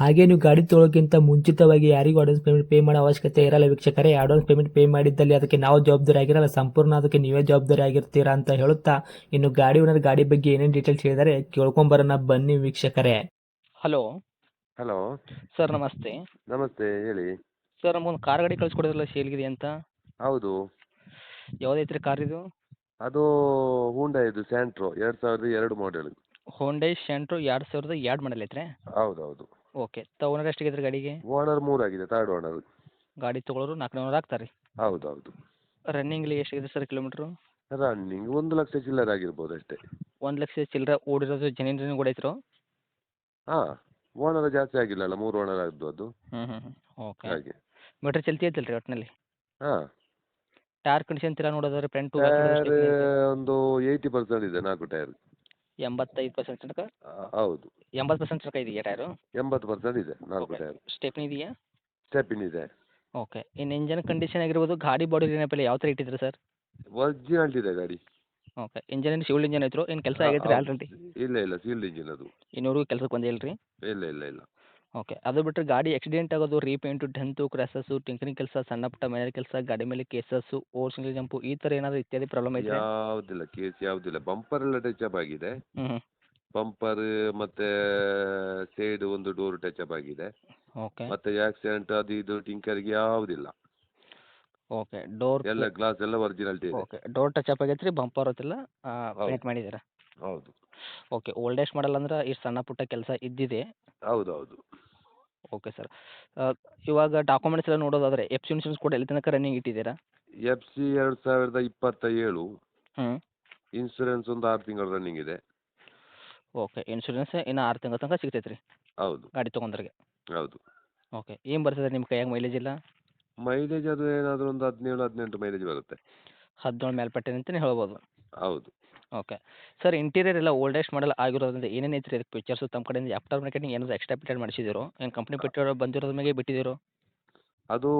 ಹಾಗೆ ನೀವು ಗಾಡಿ ತೊಳೋಕ್ಕಿಂತ ಮುಂಚಿತವಾಗಿ ಯಾರಿಗೂ ಅಡ್ವಾನ್ಸ್ ಪೇಮೆಂಟ್ ಪೇ ಮಾಡೋ ಅವಶ್ಯಕತೆ ಇರಲ್ಲ ವೀಕ್ಷಕರೇ. ಅಡ್ವಾನ್ಸ್ ಪೇಮೆಂಟ್ ಪೇ ಮಾಡಿದ್ದಲ್ಲಿ ಅದಕ್ಕೆ ನಾವು ಜವಾಬ್ದಾರಿ ಆಗಿರಲ್ಲ. ಸಂಪೂರ್ಣ ಅದಕ್ಕೆ ನೀವೇ ಜವಾಬ್ದಾರಿ ಆಗಿರ್ತೀರಾ ಅಂತ ಹೇಳುತ್ತಾ ಇನ್ನು ಗಾಡಿ ಓನರ್ ಗಾಡಿ ಬಗ್ಗೆ ಏನೇನು ಡೀಟೇಲ್ಸ್ ಹೇಳಿದರೆ ಕೇಳ್ಕೊಂಬರೋಣ. ಬನ್ನಿ ವೀಕ್ಷಕರೇ. ಹಲೋ ಹಲೋ ಸರ್ ನಮಸ್ತೆ. ನಮಸ್ತೆ ಹೇಳಿ. ಸರ್ ನಮಗೊಂದು ಕಾರ್ ಗಾಡಿ ಕಳಿಸ್ಕೊಡಿದ್ರಲ್ಲ ಸೇಲ್ಗಿದೆ ಅಂತ? ಹೌದು. ಯಾವುದೈತ್ರಿ ಕಾರ್ ಇದು? ಅದು ಹೂಂಡಾ ಇದು ಸ್ಯಾಂಟ್ರೋ ಎರಡು ಸಾವಿರದ ಎರಡು ಮಾಡೆಲ್ ಹೋಂಡೈ ಸ್ಯಾಂಟ್ರೋ ಎರಡು ಸಾವಿರದ ಎರಡು ಮಾಡಲ್ ಐತ್ರಿ? ಹೌದು ಹೌದು ಓಕೆ ತಗೊಂಡ್ರೆ ಎಷ್ಟಿಗೆ ಗಾಡಿಗೆ? ಓನರ್ ಮೂರಾಗಿದೆ ಥರ್ಡ್ ಓನರ್ ಗಾಡಿ ತಗೊಳ್ಳೋರು ನಾಲ್ಕು ನೂರು ಆಗ್ತಾರೆ. ಹೌದು ಹೌದು ಎಷ್ಟು ಇದೆ ಸರ್ ಕಿಲೋಮೀಟ್ರು ರನ್ನಿಂಗ್ ಒಂದು ಲಕ್ಷ ಚಿಲ್ಲರ್ ಆಗಿರ್ಬೋದು ಅಷ್ಟೇ. ಒಂದು ಲಕ್ಷ ಚಿಲ್ಲರೆ ಓಡಿರೋದು ಜನಿನ್ ರನ್ನಿಂಗ್ ಕೂಡ ಐತ್ರೋ ಹಾಂ ಓನರ್ ಜಾಸ್ತಿ ಆಗಿಲ್ಲ ಅಲ್ಲ ಮೂರು ಓನರ್ ಆದ್ದು ಅದು. ಹ್ಞೂ ಹ್ಞೂ ಹ್ಞೂ ಓಕೆ ಹಾಗೆ. ಮೀಟ್ರ್ ಚಲ್ತಿ ಐತಲ್ಲ ರೀ ಒಟ್ಟಿನಲ್ಲಿ ಹಾಂ. ಟೈರ್ ಕಂಡೀಷನ್ ತಿರ ನೋಡೋದಾದ್ರೆ ಫ್ರಂಟು ಟೈರ್ ಒಂದು ಏಯ್ಟಿ ಪರ್ಸೆಂಟ್ ಇದೆ ನಾಲ್ಕು ಟೈರ್ ಎಂಬತ್ತೈದು ಪರ್ಸೆಂಟ್ ತನಕ? ಹೌದು. ಎಂಬತ್ತು ಪರ್ಸೆಂಟ್ ತನಕ ಇದೆಯಾ ಟೈರು? ಎಂಬತ್ತು ಪರ್ಸೆಂಟ್ ಇದೆ ನಾಲ್ಕು. ಟೈರ್. ಸ್ಟೆಪ್ನಿ ಇದೆಯಾ? ಸ್ಟೆಪಿನ್ ಇದೆ. ಓಕೆ ಇನ್ನು ಇಂಜನ್ ಕಂಡೀಷನ್ ಆಗಿರ್ಬೋದು ಗಾಡಿ ಬಾಡಿ ಏನಪ್ಪ ಯಾವ ಥರ ಇಟ್ಟಿದ್ರಿ ಸರ್ ಒರಿಜಿನಲ್ ಇದೆ ಗಾಡಿ. ಓಕೆ ಇಂಜನ್ ಏನು ಶಿವಲ್ ಇಂಜನ್ ಐತ್ರು? ಏನು ಕೆಲಸ ಆಗೈತೆ ರೀ ಆಲ್ರೆಡಿ ಇಲ್ಲ ಇಲ್ಲ ಸೀಲ್ಡ್ ಇಂಜಿನ್ ಅದು. ಇನ್ನೂರು ಕೆಲಸಕ್ಕೆ ಬಂದಿಲ್ಲ ರೀ ಇಲ್ಲ ಇಲ್ಲ ಇಲ್ಲ. ಓಕೆ ಅದು ಬಿಟ್ಟರೆ ಗಾಡಿ ಆಕ್ಸಿಡೆಂಟ್ ಆಗೋದು ರೀಪೇಂಟು ಡೆಂತು ಕ್ರ್ಯಾಸಸ್ಸು ಟಿಂಕರಿಂಗ್ ಕೆಲಸ ಸಣ್ಣ ಪುಟ್ಟ ಮನೆ ಕೆಲಸ ಗಾಡಿ ಮೇಲೆ ಕೇಸಸ್ಸು ಓವರ್ ಸಿಂಗಲ್ ಜಂಪು ಈ ಥರ ಏನಾದರೂ ಇತ್ಯಾದಿ ಪ್ರಾಬ್ಲಮ್ ಇದೆ ಯಾವುದಿಲ್ಲ ಕೇಸ್ ಯಾವುದಿಲ್ಲ. ಬಂಪರ್ ಎಲ್ಲ ಟಚ್ ಅಪ್ ಆಗಿದೆ. ಹ್ಞೂ ಹ್ಞೂ ಬಂಪರ್ ಮತ್ತೆ ಸೈಡ್ ಒಂದು ಡೋರ್ ಟಚ್ ಅಪ್ ಆಗಿದೆ. ಓಕೆ. ಮತ್ತೆ ಆಕ್ಸಿಡೆಂಟ್ ಅದು ಇದು ಟಿಂಕರ್ಗೆ ಯಾವುದಿಲ್ಲ. ಓಕೆ ಡೋರ್ ಎಲ್ಲ ಗ್ಲಾಸ್ ಎಲ್ಲ ಒರಿಜಿನಾಲಿಟಿ ಇದೆ. ಓಕೆ ಡೋರ್ ಟಚ್ ಅಪ್ ಆಗೈತೆ ರೀ ಬಂಪರ್ ಹೊತ್ತಿಲ್ಲ. ಪೇಂಟ್ ಮಾಡಿದ್ದೀರಾ? ಹೌದು. ಓಕೆ ಓಲ್ಡ್ ಏಜ್ ಮಾಡಲ್ಲ ಅಂದ್ರೆ ಇಷ್ಟು ಸಣ್ಣ ಪುಟ್ಟ ಕೆಲಸ ಇದ್ದಿದೆ. ಹೌದು ಹೌದು ಓಕೆ ಸರ್. ಇವಾಗ ಡಾಕ್ಯುಮೆಂಟ್ಸ್ ಎಲ್ಲ ನೋಡೋದಾದ್ರೆ ಎಫ್ ಸಿ ಇನ್ಶೂರೆನ್ಸ್ ಕೂಡ ಎಲ್ಲಿ ತನಕ ರನ್ನಿಂಗ್ ಇಟ್ಟಿದ್ದೀರಾ? ಎಫ್ ಸಿ ಎರಡು ಸಾವಿರದ ಇಪ್ಪತ್ತ ಏಳು ಹ್ಞೂ ಇನ್ಸೂರೆನ್ಸ್ ಒಂದು ಆರು ತಿಂಗಳು ರನ್ನಿಂಗ್ ಇದೆ. ಓಕೆ ಇನ್ಶೂರೆನ್ಸ್ ಇನ್ನು ಆರು ತಿಂಗಳ ತನಕ ಸಿಗ್ತೈತೆ ರೀ ಹೌದು. ಗಾಡಿ ತೊಗೊಂಡ್ರಿಗೆ. ಹೌದು. ಓಕೆ ಏನು ಬರ್ತದೆ ನಿಮ್ಮ ಕೈಯಾಗ ಮೈಲೇಜ್ ಇಲ್ಲ ಮೈಲೇಜ್ ಅದು ಏನಾದರೂ ಒಂದು ಹದಿನೇಳು ಹದಿನೆಂಟು ಮೈಲೇಜ್ ಬರುತ್ತೆ. ಹದಿನೇಳು ಮೇಲ್ಪಟ್ಟೆ ಅಂತಲೇ ಹೇಳ್ಬೋದು. ಹೌದು. ಓಕೆ. ಸರ್ ಇಂಟೀರಿಯರ್ ಎಲ್ಲ ಓಲ್ಡೆಸ್ಟ್ ಮಾಡಲ್ ಆಗಿರೋದ್ರಿಂದ ಏನೇನು ಐತ್ರಿ ಅದಕ್ಕೆ ಫೀಚರ್ಸು ತಮ್ಮ ಕಡೆಯಿಂದ ಆಫ್ಟರ್ ಮಾರ್ಕೆಟಿಂಗ್ ಏನಾದರೂ ಎಕ್ಸ್ಟ್ರಾ ಫಿಟೆಡ್ ಮಾಡಿಸಿದಿರೋ ಏನು ಕಂಪ್ನಿ ಪಿಟೇಡ್ ಬಂದಿರೋದ್ರ ಮೇಲೆ ಬಿಟ್ಟಿದ್ದೀರೋ? ಅದು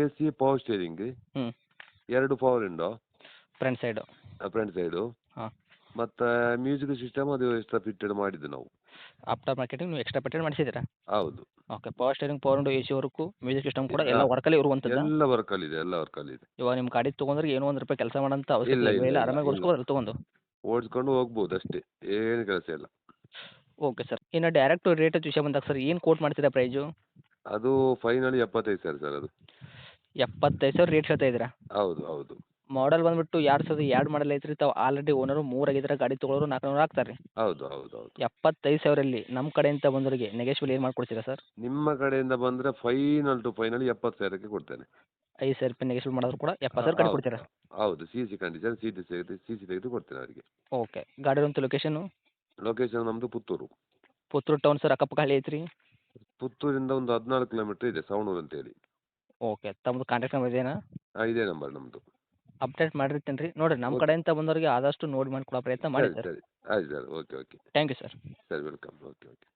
ಎ ಸಿ ಪವರ್ ಸ್ಟೇರಿಂಗ್ ಹ್ಞೂ ಎರಡು power window front side front side ಹಾಂ. ಮತ್ತು ಮ್ಯೂಸಿಕ್ ಸಿಸ್ಟಮ್ ಅದು ಎಕ್ಸ್ಟ್ರಾ ಫಿಟ್ಟೆಡ್ ಮಾಡಿದ್ದು ನಾವು. ಆಫ್ಟರ್ ಮಾರ್ಕೆಟಿಂಗ್ ನೀವು ಎಕ್ಸ್ಟ್ರಾ ಫಿಟೆಡ್ ಮಾಡಿಸಿದ್ದೀರಾ? ಹೌದು. Okay power steering power window A C work music system ಕೂಡ ಎಲ್ಲ. ವರ್ಕಲ್ಲಿ ಇರುವಂಥದ್ದು ಎಲ್ಲ ವರ್ಕಲ್ಲಿದೆ ಎಲ್ಲ ವರ್ಕಲ್ಲಿದೆ ಇವಾಗ ನಿಮ್ಮ ಗಾಡಿ ತೊಗೊಂಡ್ರೆ ಏನೋ ಒಂದು ರೂಪಾಯಿ ಕೆಲಸ ಮಾಡೋಂಥ ಅವಶ್ಯಕತೆ ಇಲ್ಲ, ಆರಾಮಾಗಿ. ಓಡಿಸ್ಕೋದ್ರೆ ತೊಗೊಂಡು? ಓಡಿಸ್ಕೊಂಡು ಹೋಗ್ಬೋದು ಅಷ್ಟೇ ಏನು ಕೆಲಸ ಇಲ್ಲ. ಓಕೆ ಸರ್ ಇನ್ನು ಡೈರೆಕ್ಟ್ ರೇಟ್ ವಿಷಯ ಬಂದಾಗ ಸರ್ ಏನು ಕೋಟ್ ಮಾಡ್ತೀರಾ ಪ್ರೈಜು ಅದು ಫೈನಲ್ ಎಪ್ಪತ್ತೈದು ಸಾವಿರ ಸರ್ ಅದು. ಎಪ್ಪತ್ತೈದು ಸಾವಿರ ರೇಟ್ ಹೇಳ್ತಾ ಇದ್ದೀರಾ? ಹೌದು ಹೌದು. ಮಾಡಲ್ ಬಂದ್ಬಿಟ್ಟು ಎರಡು ಸಾವಿರದ ಎರಡು ಮಾಡಲ್ ಐತ್ರಿ ತಾವು ಆಲ್ರೆಡಿ ಓನರು ಮೂರು ಆಗಿದ್ರೆ ಗಾಡಿ ತೊಗೊಳೋರು ನಾಲ್ಕು ನೂರು ಆಗ್ತಾರೆ ರೀ. ಹೌದು ಹೌದು ಹೌದು. ಎಪ್ಪತ್ತೈದು ಸಾವಿರಲ್ಲಿ ನಮ್ಮ ಕಡೆಯಿಂದ ಬಂದವರಿಗೆ ನೆಗೆಶ್ವಲ್ ಏನು ಮಾಡ್ಕೊಡ್ತೀರಾ ಸರ್ ನಿಮ್ಮ ಕಡೆಯಿಂದ ಬಂದರೆ ಫೈನಲ್ ಟು ಫೈನಲ್ ಎಪ್ಪತ್ತು ಸಾವಿರಕ್ಕೆ ಕೊಡ್ತೇನೆ. ಐದು ಸಾವಿರ ರೂಪಾಯಿ ನೆಗೆಶ್ವಲ್ ಮಾಡಿದ್ರು ಕೂಡ ಎಪ್ಪತ್ತು ಸಾವಿರ ಕಡೆ ಹೌದು. ಕೊಡ್ತೀರಾ? ಹೌದು C C condition C T ತೆಗೆದು ಸಿ ಸಿ ತೆಗೆದು ಕೊಡ್ತೇನೆ ಅವರಿಗೆ. ಓಕೆ ಗಾಡಿ ಒಂದು ಲೊಕೇಶನು ಲೊಕೇಶನ್ ನಮ್ಮದು ಪುತ್ತೂರು. ಪುತ್ತೂರು ಟೌನ್ ಸರ್ ಅಕ್ಕಪಕ್ಕ ಹಳ್ಳಿ ಐತ್ರಿ? ಪುತ್ತೂರಿಂದ ಒಂದು ಹದಿನಾಲ್ಕು ಕಿಲೋಮೀಟರ್ ಇದೆ ಸವಣೂರು ಅಂತೇಳಿ. ಓಕೆ ತಮ್ಮದು ಕಾಂಟ್ಯಾಕ್ಟ್ ನಂಬರ್ ಇದೇನಾ? ಹಾಂ ಇದೇ ನಂಬರ್ ನಮ್ಮದು ಅಪ್ಡೇಟ್ ಮಾಡಿರ್ತೇನೆ ರೀ ನೋಡಿರಿ ನಮ್ಮ. ಕಡೆಯಿಂದ ಬಂದವರಿಗೆ ಆದಷ್ಟು ನೋಡಿ ಮಾಡಿ ಕೊಡೋ ಪ್ರಯತ್ನ ಮಾಡಿ ಸರಿ ಸರ್. ಸರಿ ಆಯ್ತು sir. Okay okay thank you sir sir welcome okay okay